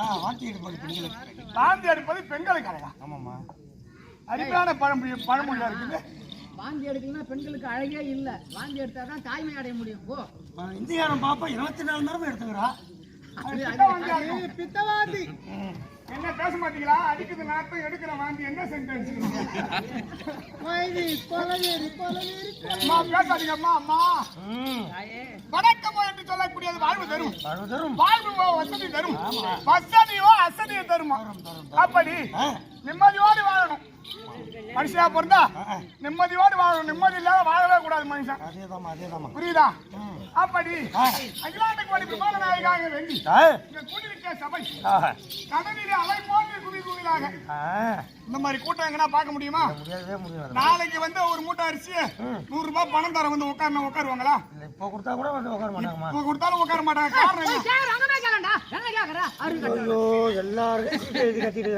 எடுப்பது பெண்களுக்கு. வாந்தி எடுப்பது பெண்களுக்கு அழகா ஆமாம்மா. அருமையான பழமொழி பழமொழியா இருக்குது? வாந்தி எடுக்கலன்னா பெண்களுக்கு அழகே இல்ல. வாந்தி எடுத்தாதான் தாய்மை அடைய முடியும். போ. இந்தியாரம் பாப்பா இருபத்தி நாலு நேரம் எடுத்துக்கிறா. அது கிட்ட வாந்தி ஆகும். ஏய், பித்தவாதி என்ன பேச மாட்டீங்களா? அடிக்குது நாட்டம் எடுக்கிற வாந்தி. என்ன சென்டென்ஸ் பேசாதீங்க அம்மா அம்மா. வணக்கம் என்று வாழ்வு தரும். வாழ்வு வசதி தரும். வசதியோ அசதியோ தருமா? அப்படி நிம்மதியோடு வாழணும். மனுஷனா பிறந்தா நிம்மதியோடு வாழணும். நிம்மதி இல்லாத வாழவே கூடாது மனுஷன். அதேதாம்மா அதேதாம்மா. புரியுதா. அப்படி. அகிலாண்ட கோடி விமான நாயகாக வேண்டி இங்க கூட்டிருக்க சபை கடலிலே அலை போன்று குவி குவிலாக இந்த மாதிரி கூட்டம் எங்கன்னா பார்க்க முடியுமா? முடியவே முடியாது நாளைக்கு வந்து ஒரு மூட்டை அரிசி நூறு ரூபாய் பணம் தர வந்து உட்காரணும் உட்காருவாங்களா? இப்போ கொடுத்தா கூட வந்து உட்கார மாட்டாங்கம்மா. இப்ப கொடுத்தாலும் உட்கார மாட்டாங்க. காரணம் எல்லாரும் சீட்டை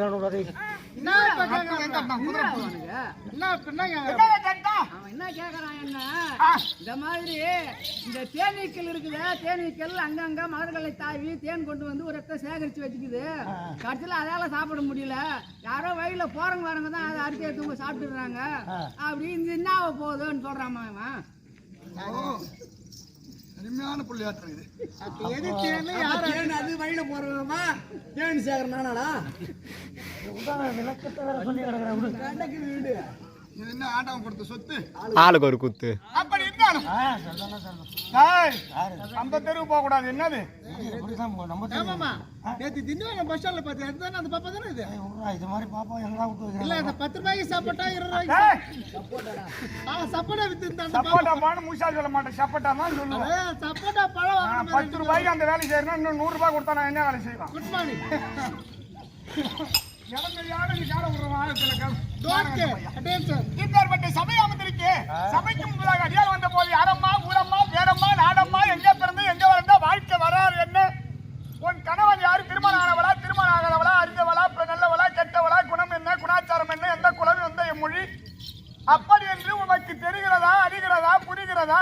இந்த மாதிரி இந்த தேனீக்கள் இருக்குது தேனீக்கள் அங்கங்க மலர்களை தாவி தேன் கொண்டு வந்து ஒரு இடத்த சேகரிச்சு வச்சுக்குது. கடைசியில் அதால சாப்பிட முடியல. யாரோ வழியில போறவங்க வரவங்க தான் அதை அரிசி எடுத்து சாப்பிட்டுறாங்க அப்படி இந்த என்ன போகுதுன்னு சொல்றாமா அவன் அருமையான பிள்ளையாட்டம் இது. எதுக்கு யாரும் அது வழியில போறோமா ஏன் சேகர் நானா விளக்கத்தை வேற சொல்லி கிடக்குறேன். வீடு. இது என்ன ஆட்டம் கொடுத்த சொத்து? ஆளுக்கு ஒரு குத்து. அப்படி இருந்தாலும். நம்ம தெருவு போக கூடாது என்னது? நேத்து திண்டிவனம் பஸ் ஸ்டாண்ட்ல பாத்தியா அதுதானே அந்த பாப்பா தானே இது? மாதிரி பாப்பா விட்டு இல்ல இந்த பத்து ரூபாய்க்கு சாப்பிட்டா இருபது ரூபாய்க்கு சப்போட்டா. வித்து அந்த சப்போட்டா பானு முஷா சொல்ல மாட்டேன் சப்போட்டா தான் சொல்லுவேன். சப்போட்டா பழம் பத்து ரூபாய்க்கு அந்த வேலை செய்யணும் இன்னும் நூறு ரூபாய் கொடுத்தா நான் என்ன வேலை செய்வேன்? குட் மார்னிங் இப்பேற்பட்ட சபை அமர்ந்திருக்கு. சபைக்கு முன்பதாக அடியார் வந்த போது யாரம்மா ஊரம்மா பேரம்மா நாடம்மா எங்க பிறந்து எங்க வளர்ந்தா வாழ்க்கை வராது என்ன? உன் கணவன் யாரு? திருமணம் ஆனவளா திருமணம் ஆகாதவளா அறிந்தவளா நல்லவளா கெட்டவளா குணம் என்ன குணாச்சாரம் என்ன எந்த குலம் எந்த மொழி அப்படி என்று உனக்கு தெரிகிறதா அறிகிறதா புரிகிறதா?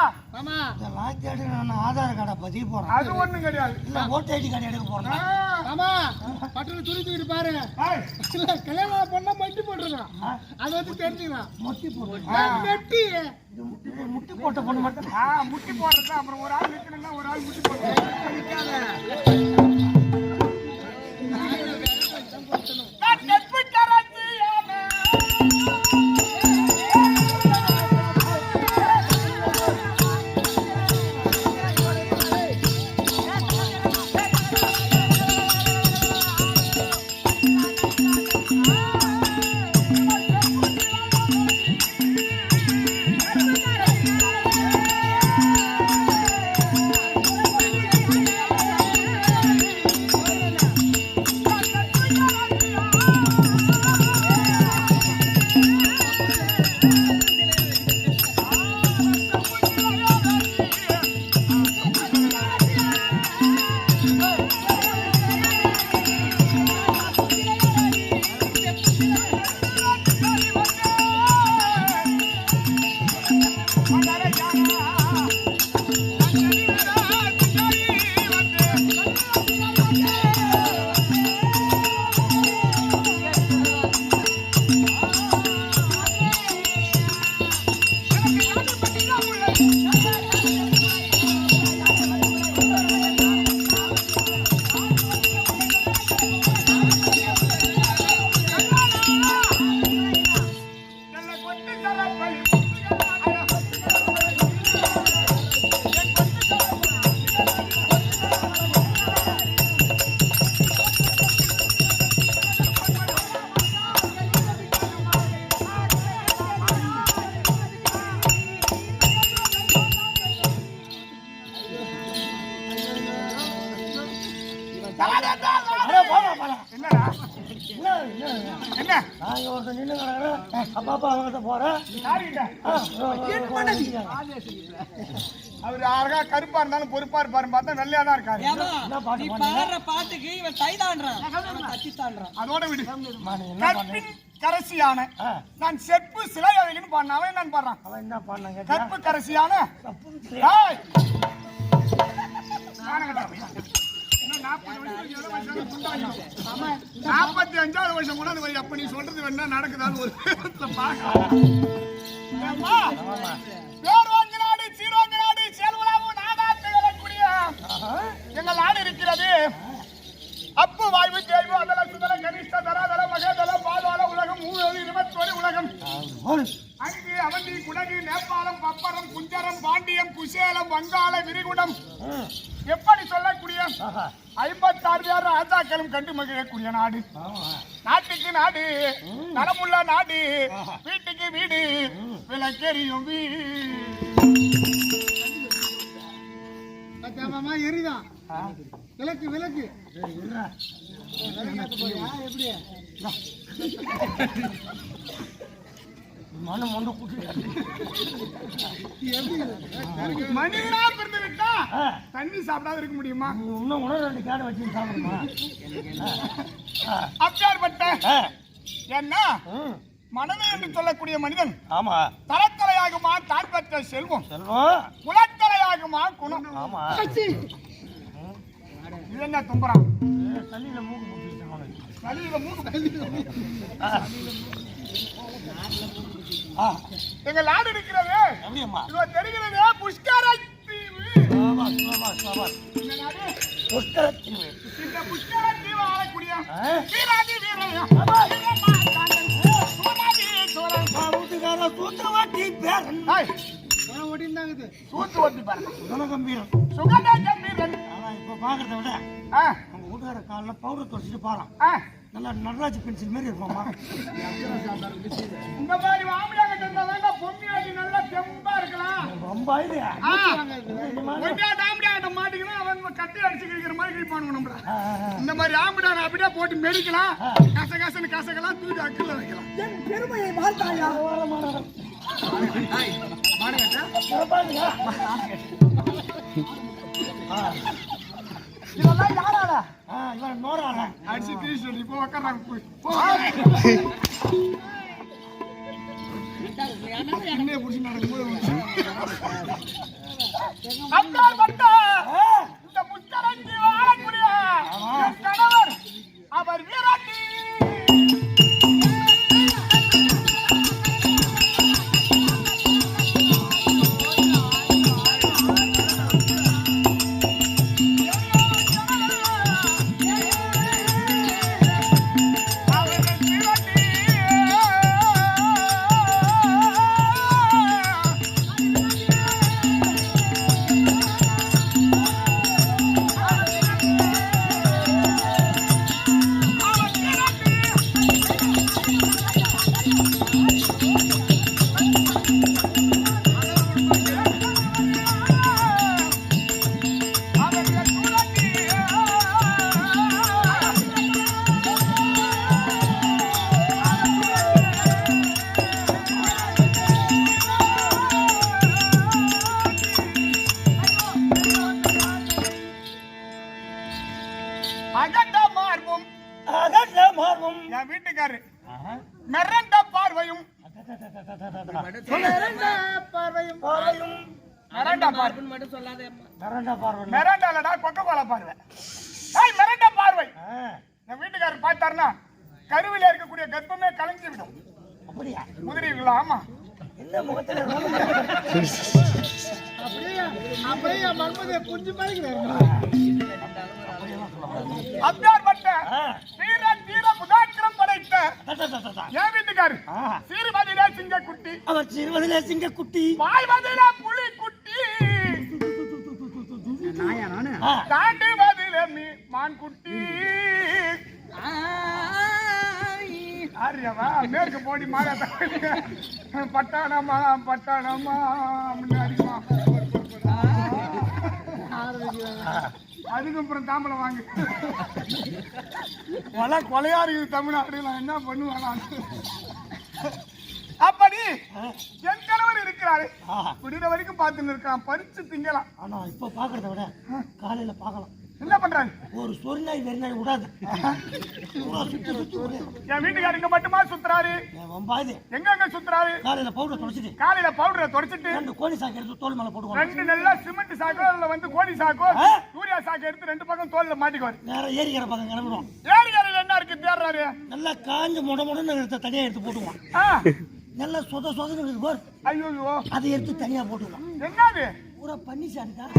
ஆதார் கார்டை பதிவு போறேன் அது ஒண்ணும் கிடையாது. இல்ல ஓட்டு ஐடி கார்டு எடுக்க போறேன். ஆ, மாமா. பட்டணம் தூக்கிட்டு பாரு. இல்ல கல்யாணம் பண்ணா மட்டி போட்டுருக்கான் அதை வச்சு தெரிஞ்சுக்கலாம். முட்டி போட்டு. முட்டி- முட்டி போட்ட பொண்ணு மட்டும் முட்டி போடுறது அப்புறம் ஒரு ஆள் நிக்கணும்னா ஒரு ஆள் முட்டி போடுறது என்ன? நாங்க ஒருத்த நின்று கிடக்குறோம். அப்பா அப்பா அவங்ககிட்ட போறோம். அவர் யாருக்கா கருப்பா இருந்தாலும் பொறுப்பா இருப்பாரு பார்த்தா வெள்ளையா தான் இருக்காரு. பாடுற பாட்டுக்கு இவன் கை தாண்டான் கத்தி தாண்டான் அதோட நான் செப்பு சிலை அவன் பண்ண அவன் என்ன பண்றான் அவன் என்ன பண்ணாங்க கற்பு கரசியான. நாற்பத்தி அஞ்சாவது வருஷம் கூட அது அப்ப நீ சொல்றது வேணா நடக்குதான்னு ஒரு விதத்துல பார்க்கலாம். ஏம்மா? பேர் எங்கள் நாடு இருக்கிறது. அப்பு வாய்வு கேள்வி அதல சுதல கனிஷ்ட தராதல மகேதல பாதாள உலகம் மூணு இருபத்தோரு உலகம். அங்கு அவந்தி குடகு நேபாளம் பப்பரம் குஞ்சரம் பாண்டியம் குசேலம் வங்காள விரிகுடம். எப்படி சொல்ல ஐம்பத்தாறு பேர் ராஜாக்களும் கண்டு மகிழக்கூடிய நாடு. நாட்டுக்கு நாடு நலமுள்ள நாடு வீட்டுக்கு வீடு விளக்கெரியும் வீடு. எரிதான் விளக்கு விளக்கு. எப்படி மனம் ஒன்று மனிதனா பிறந்து விட்டா தண்ணி சாப்பிடாத இருக்க முடியுமா? இன்னும் உணவு ரெண்டு கேட வச்சு சாப்பிடுமா? அப்பேற்பட்ட என்ன மனதை என்று சொல்லக்கூடிய மனிதன் ஆமா. தரத்தலையாகுமா தான் பெற்ற செல்வம்? செல்வம். குலத்தலையாகுமா குணம்? ஆமா. இது என்ன தும்புறான் மூக்கு சளியில மூக்கு. ஆ, எங்க நாடு இருக்கிறது. தெரிகிறது புஷ்கர இந்த புஷ்கரத்தீவு. இந்த புஷ்கர தீவு ஆளக்கூடிய? வீராதி வீட்டுக்கார சூத்திரவாட்டி பேரன். ஏய், பணம் ஓட்டின்னு இருக்குது சூத்து ஓட்டி பாருங்க குணகம்பீரன். சுகந்த கம்பீரன் ஆனா இப்ப பாக்குறத விட அவங்க வீட்டுக்கார காலைல பவுடர் தொடச்சிட்டு பாறான் நல்லா நடராஜ் பென்சில் மாதிரி இருப்பாமா இந்த மாதிரி ஆம்பளைங்க இருந்தாங்க பொம்மியாடி நல்லா தெம்பா இருக்கலாம் ரொம்ப இது ஆ, ஒய்யாட்ட ஆம்பளையாட்ட மாட்டிங்கன்னா அவன் கட்டி அடிச்சு கிழிக்கிற மாதிரி கிழிப்பானுங்க நம்மள. இந்த மாதிரி ஆம்பளையான அப்படியே போட்டு மெரிக்கலாம் கச கசன்னு கசக்கலாம் தூக்கி அக்கில் வைக்கலாம். என் பெருமையை. ஆ. இதெல்லாம் யாரால? ஆ, இவன் நோறாள. அடிச்சு கிழிச்சு இப்போ உக்காடுறாங்க போய். போ என்னைய நடக்கும்போது மிரண்ட பார்வை. மிரண்டா பார்வை. மிரண்டாலடா கொக்க கோல பார்வை. ஏய் மிரண்ட பார்வை. என் வீட்டுக்காரர் பார்த்தாருன்னா கருவில இருக்கக்கூடிய கர்ப்பமே கலைஞ்சு விடும். அப்படியா? குதிரைகளா ஆமா. என்ன முகத்துல அப்படியே? அப்படியே என் மர்மதை புரிஞ்சு மாதிரிக்கிறாரு அப்பாற்பட்ட ஆ, வீர தீர முதாக்கிரம் படைத்த. என் வீட்டுக்காரு ஆ, சீர்மதியில சிங்க குட்டி அவர் சிறுவதிலே சிங்க குட்டி பாய்வதில புலி குட்டி ஆ, தாண்டுவதில மீ மான் குட்டி ஆரியவா மேற்கு போடி மாலை பட்டாணமா பட்டாணமா அப்படின்னு அடிக்குமா அதுக்கப்புறம் தாம்பளம் வாங்கு. கொலை கொலையா இருக்குது தமிழ்நாடு நான் என்ன பண்ணுவேன்? அப்படி என் கணவர் இருக்கிறாரு. முடிந்த வரைக்கும் பார்த்துன்னு இருக்கான். பறிச்சு திங்கலாம். ஆனா இப்ப பாக்குறத விட காலையில பார்க்கலாம் என்ன பண்றாரு ஒரு சொறி நாய் வெறி நாய் விடாது. சுத்தி சுத்தி என் வீட்டுக்காரர் இங்க மட்டுமா சுத்துறாரு? வம்பாது எங்க எங்க சுத்துறாரு? காலையில பவுடர் தொலைச்சிட்டு காலையில பவுடரை தொடச்சிட்டு ரெண்டு கோழி சாக்கு எடுத்து தோல் மேல போட்டுக்கணும் ரெண்டு நல்லா சிமெண்ட் சாக்கோ அதுல வந்து கோழி சாக்கோ? யூரியா சாக்கு எடுத்து ரெண்டு பக்கம் தோல்ல மாட்டிக்குவாரு. நேரம் ஏரிக்கிற பக்கம் கிளம்பிடுவோம். ஏரிகாரில் என்ன இருக்கு தேடுறாரு? நல்லா காஞ்ச முட முடன்னு எடுத்து தனியா எடுத்து போட்டுக்குவான் ஆ, நல்லா சொத சொதன்னு இருக்கு பார். ஐயோ அதை எடுத்து தனியா போட்டுக்குவான் என்னது? பூரா பண்ணி சாடிதான்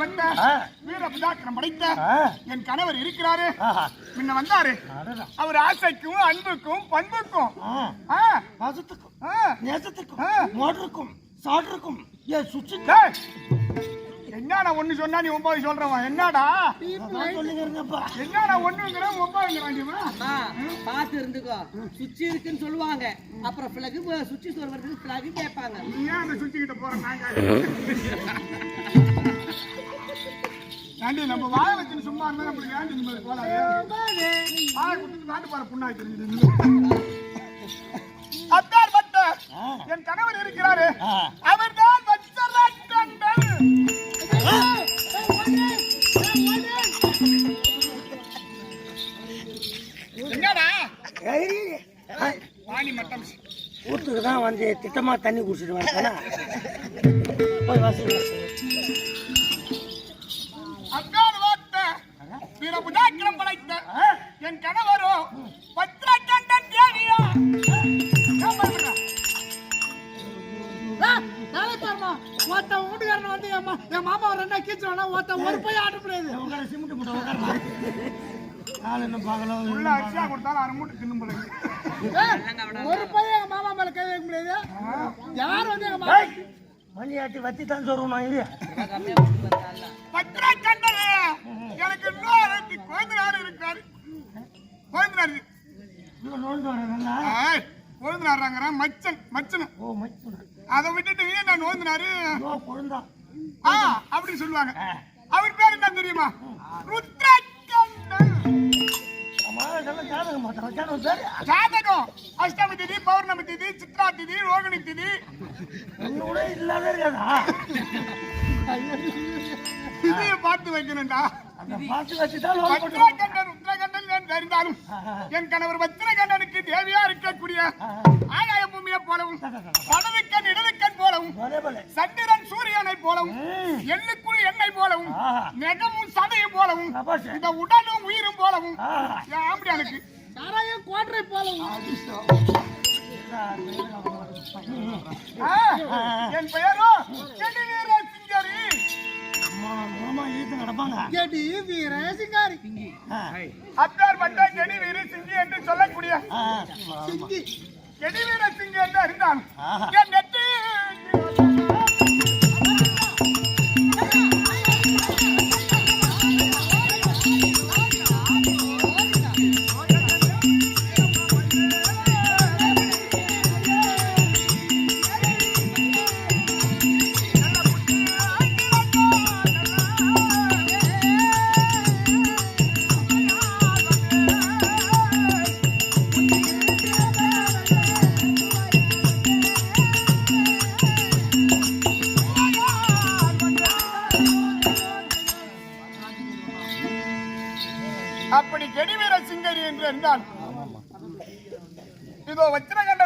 வந்த வீர புதாக்கிரம் படைத்த என் கணவர் இருக்கிறாரு. முன்ன வந்தாரு. அவர் ஆசைக்கும் அன்புக்கும் பண்புக்கும். பாசத்துக்கும். நேசத்துக்கும். மோட்டருக்கும் சாட்டருக்கும் ஏன் சுவிட்சு டேய், என்னடா ஒண்ணு சொன்னா நீ ஒன்பது சொல்றவன் என்னடா? என்னடா ஒண்ணுங்கிற? ஒன்பதுங்கிறான் அம்மா, பார்த்து இருந்துக்கோ. சுவிட்ச் இருக்குன்னு சொல்லுவாங்க. அப்புறம் பிளகு சுவிட்ச் சொல்றதுக்கு பிளகு கேட்பாங்க. ஏன் அந்த சுத்தி கிட்ட போற நாங்க நம்ம வாய வச்சுன்னு சும்மா இருந்தா நம்மளுக்கு ஏண்டி இந்த மாதிரி போலாது வாய குடுத்து நாட்டு பாரு புண்ணாய் தெரியுது அத்தார் பட்ட என் கணவர் இருக்கிறாரு. ஆ. ஊத்துக்கு தான் வந்து திட்டமா தண்ணி குடிச்சிட்டு வரேன். போய் வாசி என் கணவரோ பத்திரக்கண்டன் தேவியா? ஒருத்தன் வீட்டுக்காரன் வந்து என் மாமா ரெண்டா கீச்சுவானா ஒருத்தன் ஒரு போய் ஆட்ட முடியாது. உட்கார சிமெண்ட் மூட்டை உட்காரலாம் என்ன பார்க்கலாம் உள்ள அரிசியா கொடுத்தாலும் அரை மூட்டை தின்னு போல ஒரு மாமா மேல கை வைக்க முடியாது. யார் வந்து எங்க ஆட்டி வத்தி தான் சொல்லுவோம் நான் இது பத்திரக்கண்டன் எனக்கு இன்னொரு குழந்தைனார் இருக்காரு கொழுந்தனார்றாங்கிறேன் மச்சன் மச்சன். ஓ மச்சி அதை விட்டுட்டு நீ என்ன நோந்தினாரு கொழுந்தா ஆ அப்படி சொல்லுவாங்க. அவர் பேர் என்ன தெரியுமா? இதெல்லாம் ஜாதகம் அஷ்டமி திதி பௌர்ணமி திதி சித்ரா திதி ரோகிணி திதி. என்னோட இல்லாத இருக்காதா? திதியை பார்த்து வைக்கணும்டா. பார்த்து வச்சு அறிந்தாலும் என் கணவர் பத்திரகண்டனுக்கு தேவியா இருக்கக்கூடிய ஆகாய பூமியை போலவும் வலதுக்கண் இடதுக்கண் போலவும் சந்திரன் சூரியனை போலவும் எள்ளுக்குள் எண்ணெய் போலவும். நெகமும் சதையும் போலவும் இந்த உடலும் உயிரும் போலவும். ஆம்படியானுக்கு யாராயும் கோட்டரை போல ஆ, என் பெயரோ கேட்டி வீர சிங்காரி ஆ, அத்தார் பட்ட செடி வீர சிங்கி என்று சொல்லக்கூடிய. சிங்கி செடி வீர சிங்கி என்று. என்